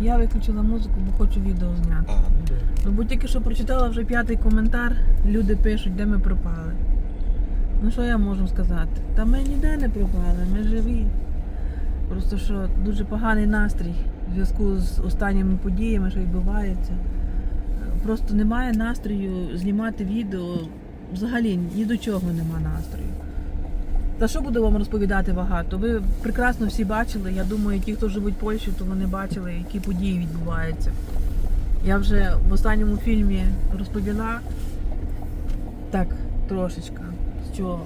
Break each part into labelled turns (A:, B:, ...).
A: Я виключила музику, бо хочу відео зняти.
B: А, ну.
A: Ну, бо тільки що прочитала вже п'ятий коментар, люди пишуть, де ми пропали. Ну що я можу сказати? Та ми ніде не пропали, ми живі. Просто що дуже поганий настрій в зв'язку з останніми подіями, що відбуваються. Просто немає настрою знімати відео. Взагалі ні до чого нема настрою. Та що буду вам розповідати багато? Ви прекрасно всі бачили. Я думаю, ті, хто живуть в Польщі, то вони бачили, які події відбуваються. Я вже в останньому фільмі розповіла так трошечка, що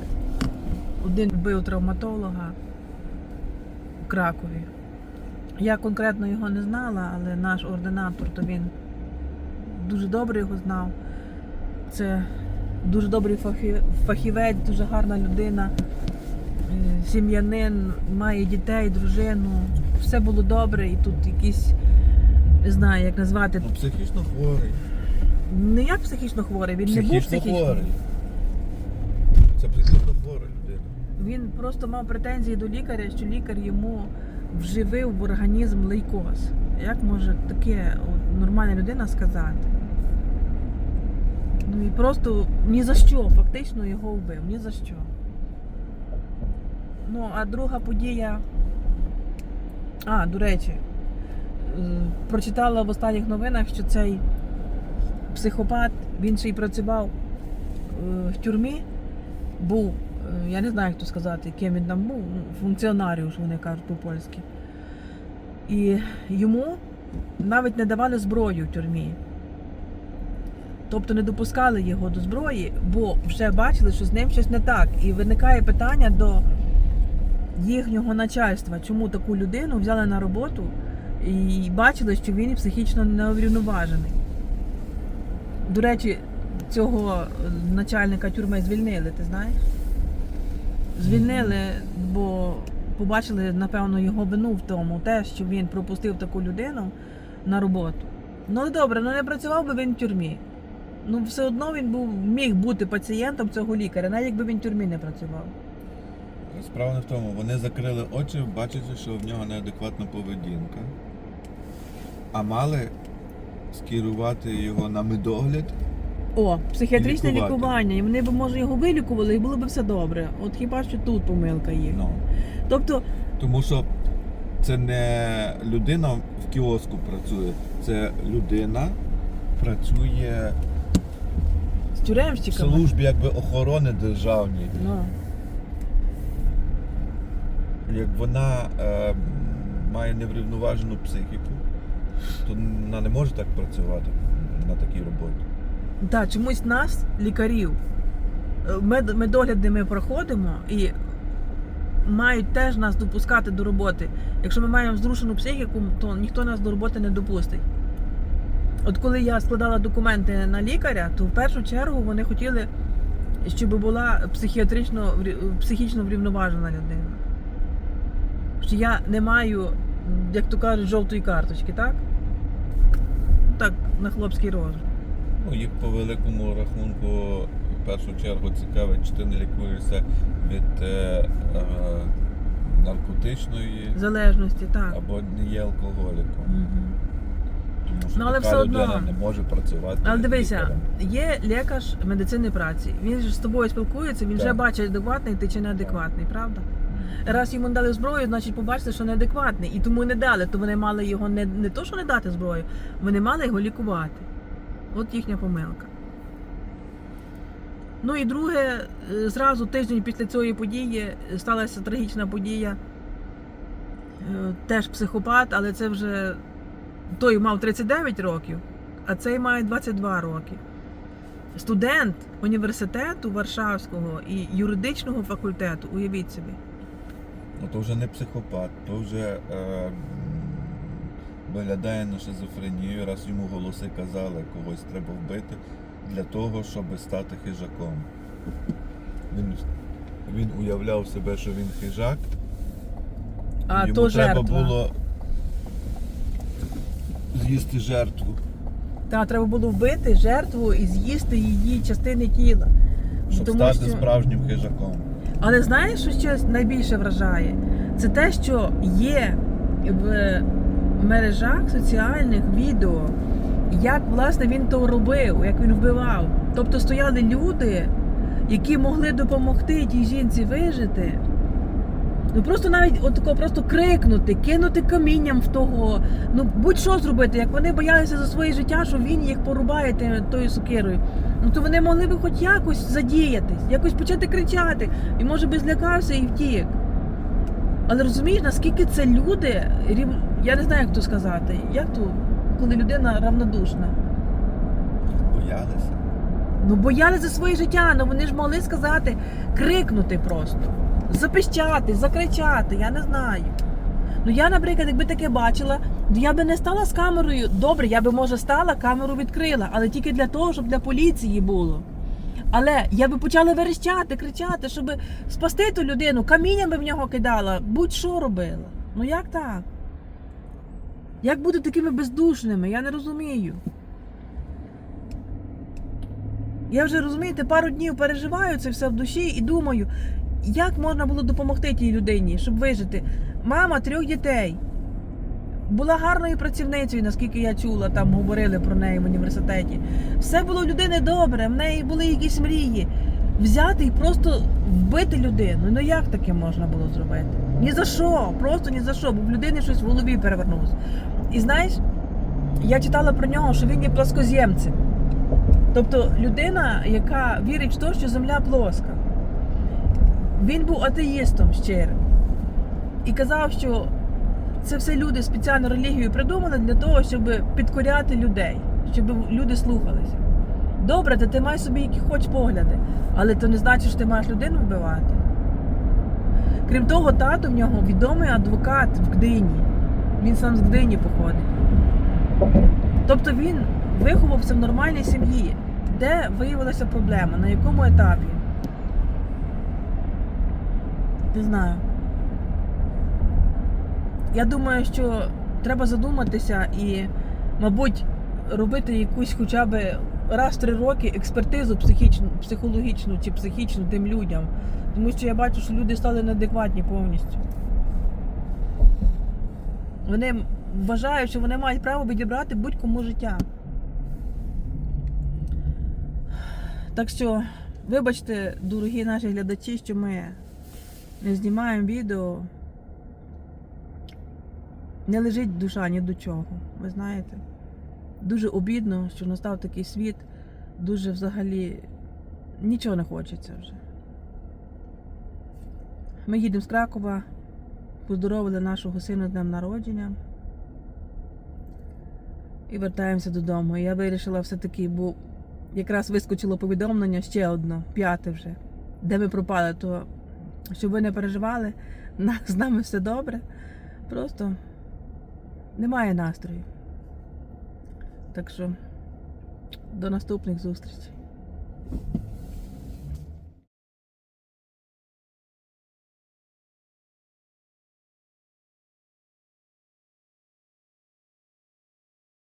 A: один вбив травматолога в Кракові. Я конкретно його не знала, але наш ординатор, то він дуже добре його знав. Це дуже добрий фахівець, дуже гарна людина, сім'янин, має дітей, дружину. Все було добре, і тут якісь, не знаю, як назвати,
B: Ну, психічно хворий.
A: не як психічно хворий, він не був
B: Психічно хворий. Це психічно хвора людина.
A: Він просто мав претензії до лікаря, що лікар йому вживив в організм лейкоз. Як може таке от, нормальна людина сказати? Ну і просто ні за що, фактично його вбив, ні за що. Ну, а друга подія. А, до речі, прочитала в останніх новинах, що цей психопат, він ще й працював е, в тюрмі, був, е, я не знаю, як то сказати, ким він там був, ну, функціонаріуш, вони кажуть по-польськи. І йому навіть не давали зброю в тюрмі. Тобто не допускали його до зброї, бо вже бачили, що з ним щось не так. І виникає питання до їхнього начальства, чому таку людину взяли на роботу і бачили, що він психічно неврівноважений. До речі, цього е, начальника тюрми звільнили, ти знаєш? Звільнили, бо побачили, напевно, його вину в тому, те, що він пропустив таку людину на роботу. Ну добре, ну не працював би він в тюрмі. Ну, все одно він був, міг бути пацієнтом цього лікаря, навіть якби він в тюрмі не працював.
B: Справа не в тому, вони закрили очі, бачачи, що в нього неадекватна поведінка. А мали скерувати його на медогляд.
A: О, психіатричне
B: Лікувати.
A: лікування. І вони б, може, його вилікували і було б все добре. От хіба що тут помилка є.
B: Ну,
A: Тобто,
B: тому що це не людина в кіоску працює, це людина працює
A: з
B: в службі якби охорони державній.
A: Ну,
B: Як вона е, має неврівноважену психіку, то вона не може так працювати на такій роботі.
A: Так, чомусь нас, лікарів, е, мед, медогляди ми проходимо і мають теж нас допускати до роботи. Якщо ми маємо зрушену психіку, то ніхто нас до роботи не допустить. От коли я складала документи на лікаря, то в першу чергу вони хотіли, щоб була психіатрично психічно врівноважена людина. Що я не маю, як то кажуть, жовтої карточки, так? Ну, Так, на хлопський розум.
B: Ну, їх по великому рахунку в першу чергу цікавить, чи ти не лікуєшся від е, е, наркотичної
A: Залежності, так.
B: або не є алкоголіком.
A: Мгм.
B: Тому що
A: Ну, але
B: така
A: все одно.
B: людина не може працювати.
A: Але дивися,
B: лікарем.
A: є лікар медицини праці. Він ж з тобою спілкується, він вже
B: Так.
A: бачить, адекватний ти чи неадекватний, правда? Раз йому дали зброю, значить побачили, що неадекватний. І тому не дали, то вони мали його не, не то, що не дати зброю, вони мали його лікувати. От їхня помилка. Ну і друге, е, зразу тиждень після цієї події е, сталася трагічна подія. Е, Теж психопат, але це вже той мав 39 років, а цей має 22 роки. Студент університету Варшавського і юридичного факультету, уявіть собі.
B: Ну то вже не психопат, то вже е, виглядає на шизофренію, раз йому голоси казали, когось треба вбити для того, щоб стати хижаком. Він, він уявляв себе, що він хижак,
A: А
B: йому
A: то
B: треба
A: жертва.
B: було з'їсти жертву,
A: Та треба було вбити жертву і з'їсти її частини тіла.
B: щоб
A: Тому
B: стати
A: що-
B: справжнім хижаком.
A: Але знаєш, що ще найбільше вражає? Це те, що є в мережах соціальних відео, як власне він то робив, як він вбивав. Тобто стояли люди, які могли допомогти тій жінці вижити. Ну просто навіть от такого просто крикнути, кинути камінням в того, ну будь-що зробити, як вони боялися за своє життя, що він їх порубає тою сокирою. Ну то вони могли би хоч якось задіятись, якось почати кричати, і може би злякався і втік. Але розумієш, наскільки це люди, рів- я не знаю, як то сказати, як то, коли людина равнодушна.
B: Боялися.
A: Ну боялися за своє життя, ну вони ж могли сказати, крикнути просто, запищати, закричати, я не знаю. Ну я, наприклад, якби таке бачила, то я би не стала з камерою. Добре, я би може стала, камеру відкрила, але тільки для того, щоб для поліції було. Але я би почала верещати, кричати, щоб спасти ту людину, камінням би в нього кидала, будь-що робила. Ну як так? Як бути такими бездушними? Я не розумію. Я вже розумієте, пару днів переживаю це все в душі і думаю, як можна було допомогти тій людині, щоб вижити. Мама трьох дітей. Була гарною працівницею, наскільки я чула, там говорили про неї в університеті. Все було в людини добре, в неї були якісь мрії. Взяти і просто вбити людину. Ну як таке можна було зробити? Ні за що, просто ні за що, бо в людини щось в голові перевернулося. І знаєш, я читала про нього, що він є плоскозємцем. Тобто людина, яка вірить в те, що земля плоска. Він був атеїстом щирим. І казав, що це все люди спеціально релігію придумали для того, щоб підкоряти людей, щоб люди слухалися. Добре, то ти маєш собі які хоч погляди, але то не значить, що ти маєш людину вбивати. Крім того, тато в нього відомий адвокат в Гдині. Він сам з Гдині походить. Тобто він виховався в нормальній сім'ї. Де виявилася проблема? На якому етапі? Не знаю. Я думаю, що треба задуматися і, мабуть, робити якусь хоча б раз в три роки експертизу психічну, психологічну чи психічну тим людям. Тому що я бачу, що люди стали неадекватні повністю. Вони вважають, що вони мають право відібрати будь-кому життя. Так що, вибачте, дорогі наші глядачі, що ми не знімаємо відео. Не лежить душа ні до чого, ви знаєте. Дуже обідно, що настав такий світ, дуже взагалі нічого не хочеться вже. Ми їдемо з Кракова, поздоровили нашого сина з днем народження і вертаємося додому. І я вирішила все-таки, бо якраз вискочило повідомлення ще одно, п'яте вже, де ми пропали, то щоб ви не переживали, з нами все добре. Просто немає настрою. Так що до наступних зустрічей.